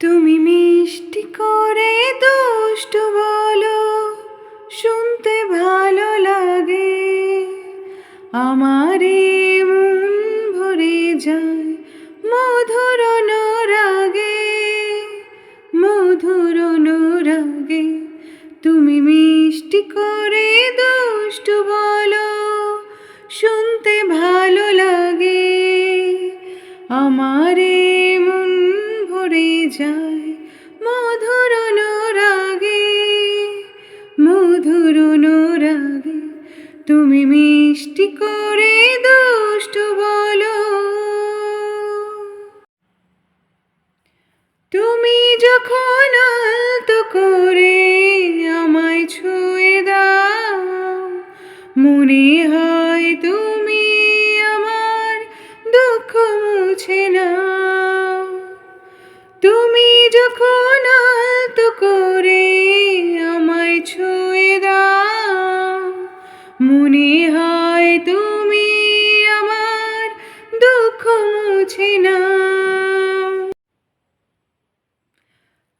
তুমি মিষ্টি করে দুষ্ট বলো, শুনতে ভালো লাগে। আমার মন ভরে যায় মধুর অনুরাগে মধুর অনুরাগে। তুমি মিষ্টি যায় মধুর অনুরাগে মধুর অনুরাগে। তুমি মিষ্টি করে দুষ্ট বলো। তুমি যখন আলতো করে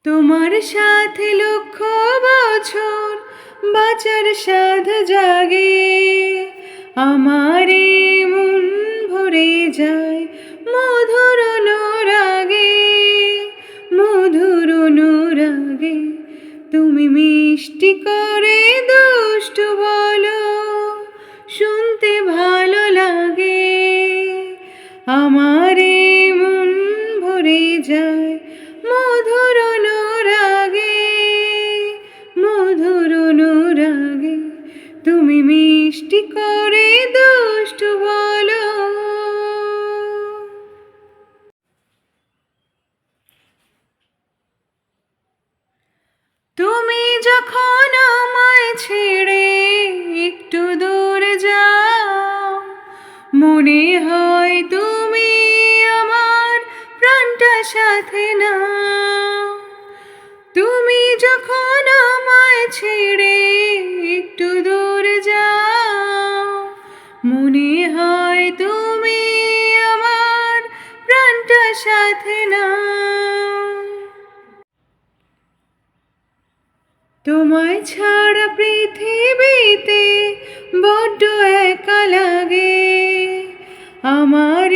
তোমার সাথে লক্ষ বছর, বাঁচার সাধ জাগে। আমারে মন ভরে যায় মধুর অনুরাগে মধুর অনুরাগে। তুমি মিষ্টি করে দুষ্ট বলো, শুনতে ভালো লাগে। আমারে মন ভরে যায় হয় তুমি আমার প্রাণটা সাথে না তুমি যখন আমায় ছেড়ে একটু দূর যাও, মনে হয় তুমি আমার প্রাণটা সাথে না তোমায় ছাড়া পৃথিবীতে বড্ড একা লাগে আমার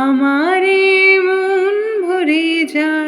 আমার মন ভরে যায়